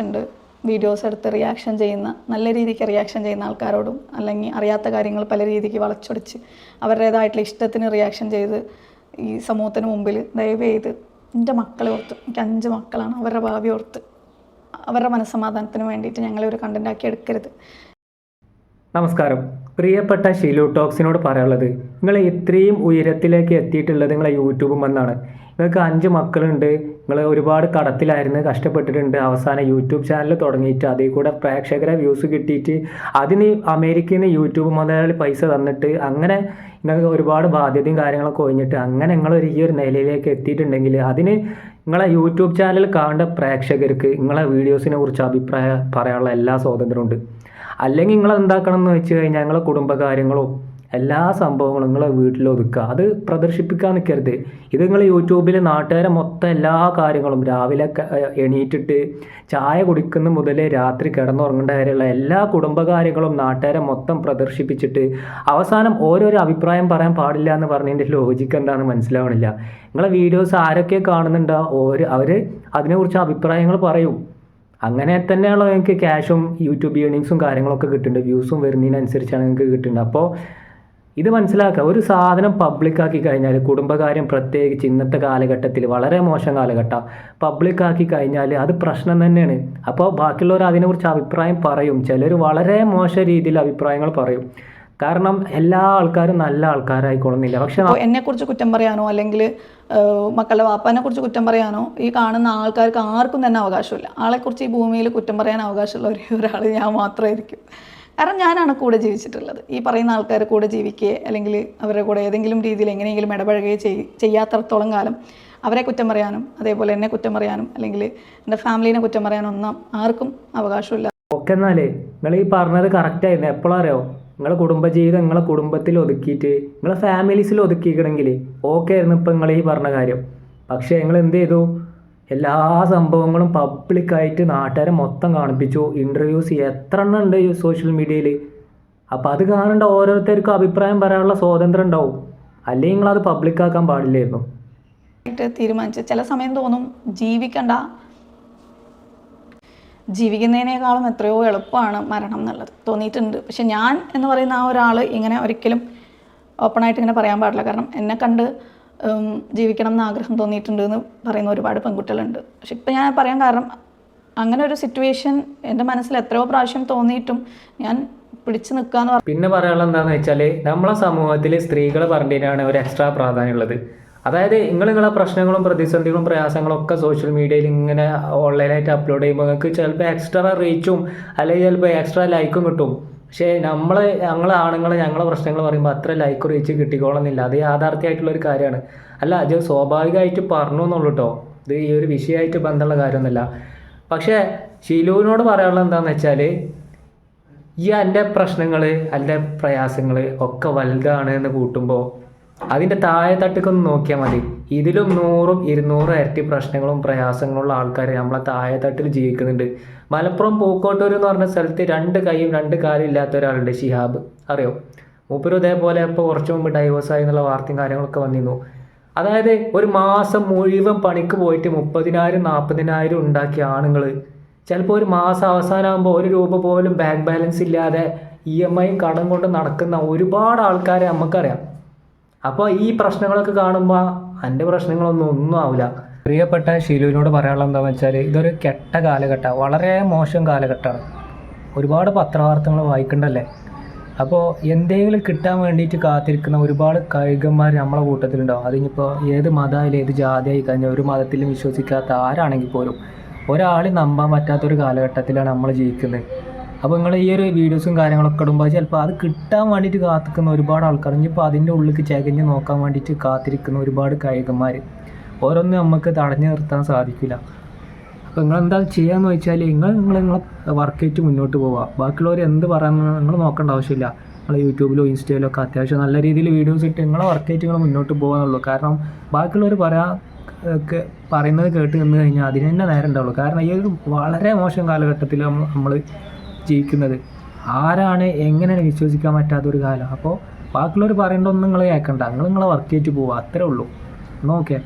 ഉണ്ട് വീഡിയോസ് എടുത്ത് റിയാക്ഷൻ ചെയ്യുന്ന നല്ല രീതിക്ക് റിയാക്ഷൻ ചെയ്യുന്ന ആൾക്കാരോടും അല്ലെങ്കിൽ അറിയാത്ത കാര്യങ്ങൾ പല രീതിക്ക് വളച്ചൊടിച്ച് അവരുടേതായിട്ടുള്ള ഇഷ്ടത്തിന് റിയാക്ഷൻ ചെയ്ത് ഈ സമൂഹത്തിന് മുമ്പിൽ ദയവ് ചെയ്ത് എന്റെ മക്കളെ ഓർത്ത് എനിക്ക് അഞ്ച് മക്കളാണ് അവരുടെ ഭാവി ഓർത്ത് അവരുടെ മനസ്സമാധാനത്തിന് വേണ്ടിയിട്ട് ഞങ്ങളെ ഒരു കണ്ടന്റ് ആക്കി എടുക്കരുത്. നമസ്കാരം. പ്രിയപ്പെട്ട ഷിലു ടോക്സിനോട് പറയാനുള്ളത് നിങ്ങൾ ഇത്രയും ഉയരത്തിലേക്ക് എത്തിയിട്ടുള്ളത് നിങ്ങളെ യൂട്യൂബും വന്നാണ് നിങ്ങൾക്ക് അഞ്ച് മക്കളുണ്ട്. നിങ്ങൾ ഒരുപാട് കടത്തിലായിരുന്നു കഷ്ടപ്പെട്ടിട്ടുണ്ട്. അവസാനം യൂട്യൂബ് ചാനൽ തുടങ്ങിയിട്ട് അതിൽ കൂടെ പ്രേക്ഷകരെ വ്യൂസ് കിട്ടിയിട്ട് അതിന് അമേരിക്കയിൽ നിന്ന് യൂട്യൂബ് മുതലാളി പൈസ തന്നിട്ട് അങ്ങനെ നിങ്ങൾക്ക് ഒരുപാട് ബാധ്യതയും കാര്യങ്ങളൊക്കെ ഒഴിഞ്ഞിട്ട് അങ്ങനെ നിങ്ങൾ ഈ ഒരു നിലയിലേക്ക് എത്തിയിട്ടുണ്ടെങ്കിൽ അതിന് നിങ്ങളെ യൂട്യൂബ് ചാനൽ കാണേണ്ട പ്രേക്ഷകർക്ക് നിങ്ങളെ വീഡിയോസിനെ കുറിച്ച് അഭിപ്രായം പറയാനുള്ള എല്ലാ സ്വാതന്ത്ര്യമുണ്ട് അല്ലെങ്കിൽ നിങ്ങൾ എന്താക്കണം എന്ന് വെച്ച് കഴിഞ്ഞാൽ നിങ്ങളെ കുടുംബകാര്യങ്ങളും എല്ലാ സംഭവങ്ങളും നിങ്ങളെ വീട്ടിൽ ഒതുക്കുക. അത് പ്രദർശിപ്പിക്കാൻ നിൽക്കരുത്. ഇത് നിങ്ങൾ യൂട്യൂബിൽ നാട്ടുകാരെ മൊത്തം എല്ലാ കാര്യങ്ങളും രാവിലെ എണീറ്റിട്ട് ചായ കുടിക്കുന്ന മുതൽ രാത്രി കിടന്നുറങ്ങേണ്ട വരെയുള്ള എല്ലാ കുടുംബകാര്യങ്ങളും നാട്ടുകാരെ മൊത്തം പ്രദർശിപ്പിച്ചിട്ട് അവസാനം ഓരോരോ അഭിപ്രായം പറയാൻ പാടില്ല എന്ന് പറഞ്ഞതിന്റെ ലോജിക്ക് എന്താണെന്ന് മനസ്സിലാവണില്ല. നിങ്ങളെ വീഡിയോസ് ആരൊക്കെ കാണുന്നുണ്ടോ ഓരോ അവർ അതിനെക്കുറിച്ച് അഭിപ്രായങ്ങൾ പറയും. അങ്ങനെ തന്നെയാണല്ലോ നിങ്ങൾക്ക് ക്യാഷും യൂട്യൂബ് ഏണിങ്സും കാര്യങ്ങളൊക്കെ കിട്ടുന്നുണ്ട്. വ്യൂസും വരുന്നതിനനുസരിച്ചാണ് നിങ്ങൾക്ക് കിട്ടുന്നത് അപ്പോൾ ഇത് മനസ്സിലാക്കുക ഒരു സാധനം പബ്ലിക്കാക്കി കഴിഞ്ഞാൽ കുടുംബകാര്യം പ്രത്യേകിച്ച് ഇന്നത്തെ കാലഘട്ടത്തിൽ വളരെ മോശം കാലഘട്ടം. പബ്ലിക്കാക്കി കഴിഞ്ഞാൽ അത് പ്രശ്നം തന്നെയാണ്. അപ്പോൾ ബാക്കിയുള്ളവർ അതിനെക്കുറിച്ച് അഭിപ്രായം പറയും. ചിലർ വളരെ മോശം രീതിയിൽ അഭിപ്രായങ്ങൾ പറയും. കാരണം എല്ലാ ആൾക്കാരും നല്ല ആൾക്കാരായിക്കൊള്ളുന്നില്ല. പക്ഷെ എന്നെക്കുറിച്ച് കുറ്റം പറയാനോ അല്ലെങ്കിൽ മക്കളുടെ വാപ്പാനെ കുറിച്ച് കുറ്റം പറയാനോ ഈ കാണുന്ന ആൾക്കാർക്ക് ആർക്കും തന്നെ അവകാശമില്ല. ആളെക്കുറിച്ച് ഈ ഭൂമിയിൽ കുറ്റം പറയാൻ അവകാശമുള്ള ഒരേ ഒരാൾ ഞാൻ മാത്രമായിരിക്കും. കാരണം ഞാനാണ് കൂടെ ജീവിച്ചിട്ടുള്ളത്. ഈ പറയുന്ന ആൾക്കാർ കൂടെ ജീവിക്കുകയെ അല്ലെങ്കിൽ അവരുടെ കൂടെ ഏതെങ്കിലും രീതിയിൽ എങ്ങനെയെങ്കിലും ഇടപഴകുകയോ ചെയ് ചെയ്യാത്തടത്തോളം കാലം അവരെ കുറ്റം പറയാനും അതേപോലെ എന്നെ കുറ്റം പറയാനും അല്ലെങ്കിൽ എന്റെ ഫാമിലീനെ കുറ്റം പറയാനും ഒന്നും ആർക്കും അവകാശമില്ല. ഓക്കെ എന്നാലേ നിങ്ങൾ ഈ പറഞ്ഞത് കറക്റ്റായിരുന്നു എപ്പോഴും അറിയോ? നിങ്ങളെ കുടുംബജീവിതം നിങ്ങളെ കുടുംബത്തിൽ ഒതുക്കിയിട്ട് നിങ്ങളെ ഫാമിലീസിൽ ഒതുക്കിക്കണമെങ്കിൽ ഓക്കെ ആയിരുന്നു ഇപ്പം നിങ്ങൾ ഈ പറഞ്ഞ കാര്യം. പക്ഷേ നിങ്ങൾ എന്ത് ചെയ്തു? എല്ലാ സംഭവങ്ങളും പബ്ലിക്കായിട്ട് നാട്ടുകാരെ മൊത്തം കാണിപ്പിച്ചു. ഇന്റർവ്യൂസ് എത്ര എണ്ണം ഉണ്ട് സോഷ്യൽ മീഡിയയിൽ അപ്പോൾ അത് കാണേണ്ട ഓരോരുത്തർക്കും അഭിപ്രായം പറയാനുള്ള സ്വാതന്ത്ര്യം ഉണ്ടാവും. അല്ലെങ്കിൽ നിങ്ങളത് പബ്ലിക്കാക്കാൻ പാടില്ലായിരുന്നു? തീരുമാനിച്ചു ചില സമയം തോന്നും ജീവിക്കണ്ട. ജീവിക്കുന്നതിനേക്കാളും എത്രയോ എളുപ്പമാണ് മരണം എന്നുള്ളത് തോന്നിയിട്ടുണ്ട്. പക്ഷെ ഞാൻ എന്ന് പറയുന്ന ആ ഒരാൾ ഇങ്ങനെ ഒരിക്കലും ഓപ്പണായിട്ട് ഇങ്ങനെ പറയാൻ പാടില്ല. കാരണം എന്നെ കണ്ട് ജീവിക്കണം എന്ന് ആഗ്രഹം തോന്നിയിട്ടുണ്ട് എന്ന് പറയുന്ന ഒരുപാട് പെൺകുട്ടികളുണ്ട്. പക്ഷെ ഇപ്പം ഞാൻ പറയാൻ കാരണം അങ്ങനെ ഒരു സിറ്റുവേഷൻ എന്റെ മനസ്സിൽ എത്രയോ പ്രാവശ്യം തോന്നിയിട്ടും ഞാൻ പിടിച്ചു നിൽക്കുക എന്ന് പിന്നെ പറയാനുള്ളത് എന്താണെന്ന് വെച്ചാൽ നമ്മളെ സമൂഹത്തിൽ സ്ത്രീകൾ പറഞ്ഞതിനാണ് ഒരു എക്സ്ട്രാ പ്രാധാന്യമുള്ളത് അതായത് നിങ്ങൾ നിങ്ങളെ പ്രശ്നങ്ങളും പ്രതിസന്ധികളും പ്രയാസങ്ങളും ഒക്കെ സോഷ്യൽ മീഡിയയിൽ ഇങ്ങനെ ഓൺലൈനായിട്ട് അപ്ലോഡ് ചെയ്യുമ്പോൾ നിങ്ങൾക്ക് ചിലപ്പോൾ എക്സ്ട്രാ റീച്ചും അല്ലെങ്കിൽ ചിലപ്പോൾ എക്സ്ട്രാ ലൈക്കും കിട്ടും. പക്ഷേ നമ്മൾ ഞങ്ങൾ ആണുങ്ങൾ ഞങ്ങളെ പ്രശ്നങ്ങൾ പറയുമ്പോൾ അത്ര ലൈക്ക് റീച്ച് കിട്ടിക്കോളുന്നില്ല. അത് യാഥാർത്ഥ്യമായിട്ടുള്ള ഒരു കാര്യമാണ്. അല്ല അത് സ്വാഭാവികമായിട്ട് പറഞ്ഞു എന്നുള്ളൂ കേട്ടോ ഇത് ഈ ഒരു വിഷയമായിട്ട് ബന്ധമുള്ള കാര്യമൊന്നുമില്ല. പക്ഷേ ഷിലുവിനോട് പറയാനുള്ളത് എന്താണെന്ന് വെച്ചാൽ ഈ എന്റെ പ്രശ്നങ്ങൾ എന്റെ പ്രയാസങ്ങൾ ഒക്കെ വലുതാണ് എന്ന് കൂട്ടുമ്പോൾ അതിന്റെ താഴെ തട്ടിക്കൊന്ന് നോക്കിയാൽ മതി. ഇതിലും നൂറും ഇരുന്നൂറും ഇരട്ടി പ്രശ്നങ്ങളും പ്രയാസങ്ങളുള്ള ആൾക്കാർ നമ്മളെ താഴെ തട്ടിൽ ജീവിക്കുന്നുണ്ട്. മലപ്പുറം പൂക്കോട്ടൂർ എന്ന് പറഞ്ഞ സ്ഥലത്ത് രണ്ട് കൈയും രണ്ട് കാലും ഇല്ലാത്ത ഒരാളുണ്ട് ഷിഹാബ്. അറിയോ? മൂപ്പരും ഇതേപോലെ ഇപ്പോൾ കുറച്ച് മുമ്പ് ഡൈവേഴ്സ് ആയി എന്നുള്ള വാർത്തയും കാര്യങ്ങളൊക്കെ വന്നിരുന്നു. അതായത് ഒരു മാസം മുഴുവൻ പണിക്ക് പോയിട്ട് മുപ്പതിനായിരം നാൽപ്പതിനായിരം ഉണ്ടാക്കിയ ആണുങ്ങൾ ചിലപ്പോൾ ഒരു മാസം അവസാനമാകുമ്പോൾ ഒരു രൂപ പോലും ബാങ്ക് ബാലൻസ് ഇല്ലാതെ ഇ എം ഐയും കടം കൊണ്ട് നടക്കുന്ന ഒരുപാട് ആൾക്കാരെ നമുക്കറിയാം. അപ്പോൾ ഈ പ്രശ്നങ്ങളൊക്കെ കാണുമ്പോൾ എന്റെ പ്രശ്നങ്ങളൊന്നും ഒന്നും ആവില്ല പ്രിയപ്പെട്ട ഷീലുവിനോട് പറയാനുള്ള എന്താണെന്ന് വെച്ചാൽ ഇതൊരു കെട്ട കാലഘട്ടം വളരെ മോശം കാലഘട്ടമാണ്. ഒരുപാട് പത്രവാർത്തകൾ വായിക്കണ്ടല്ലേ? അപ്പോൾ എന്തെങ്കിലും കിട്ടാൻ വേണ്ടിയിട്ട് കാത്തിരിക്കുന്ന ഒരുപാട് കായികന്മാർ നമ്മളെ കൂട്ടത്തിലുണ്ടാവും അതിനിപ്പോൾ ഏത് മതമായാലും ഏത് ജാതിയായി കഴിഞ്ഞാൽ ഒരു മതത്തിലും വിശ്വസിക്കാത്ത ആരാണെങ്കിൽ പോലും ഒരാളെ നമ്പാൻ പറ്റാത്തൊരു കാലഘട്ടത്തിലാണ് നമ്മൾ ജീവിക്കുന്നത്. അപ്പോൾ നിങ്ങൾ ഈ ഒരു വീഡിയോസും കാര്യങ്ങളൊക്കെ ഇടുമ്പോൾ ചിലപ്പോൾ അത് കിട്ടാൻ വേണ്ടിയിട്ട് കാത്തിക്കുന്ന ഒരുപാട് ആൾക്കാർ ഇനിയിപ്പോൾ അതിന്റെ ഉള്ളിൽ ചകഞ്ഞ് നോക്കാൻ വേണ്ടിയിട്ട് കാത്തിരിക്കുന്ന ഒരുപാട് കായികന്മാർ ഓരോന്നും നമുക്ക് തടഞ്ഞു നിർത്താൻ സാധിക്കില്ല അപ്പോൾ നിങ്ങൾ എന്താ ചെയ്യാന്ന് വെച്ചാൽ നിങ്ങൾ നിങ്ങൾ നിങ്ങളെ വർക്കേറ്റ് മുന്നോട്ട് പോവുക ബാക്കിയുള്ളവർ എന്ത് പറയാമെന്ന് നിങ്ങൾ നോക്കേണ്ട ആവശ്യമില്ല. നിങ്ങൾ യൂട്യൂബിലോ ഇൻസ്റ്റയിലോ ഒക്കെ അത്യാവശ്യം നല്ല രീതിയിൽ വീഡിയോസ് ഇട്ട് നിങ്ങളെ വർക്കേറ്റ് നിങ്ങൾ മുന്നോട്ട് പോകാന്നുള്ളൂ കാരണം ബാക്കിയുള്ളവർ പറയാ ഒക്കെ പറയുന്നത് കേട്ട് നിന്ന് കഴിഞ്ഞാൽ അതിന് തന്നെ നേരം ഉണ്ടാവുള്ളൂ കാരണം ഈ ഒരു വളരെ മോശം കാലഘട്ടത്തിൽ നമ്മൾ ജീവിക്കുന്നത് ആരാണ് എങ്ങനെ വിശ്വസിക്കാൻ പറ്റാത്തൊരു കാലം? അപ്പോൾ ബാക്കിയുള്ളവർ പറയേണ്ട ഒന്നും നിങ്ങൾ കേൾക്കണ്ട നിങ്ങൾ നിങ്ങളെ വർക്ക് ചെയ്തിട്ട് പോവുക അത്രേ ഉള്ളൂ. എന്നാൽ ഓക്കെ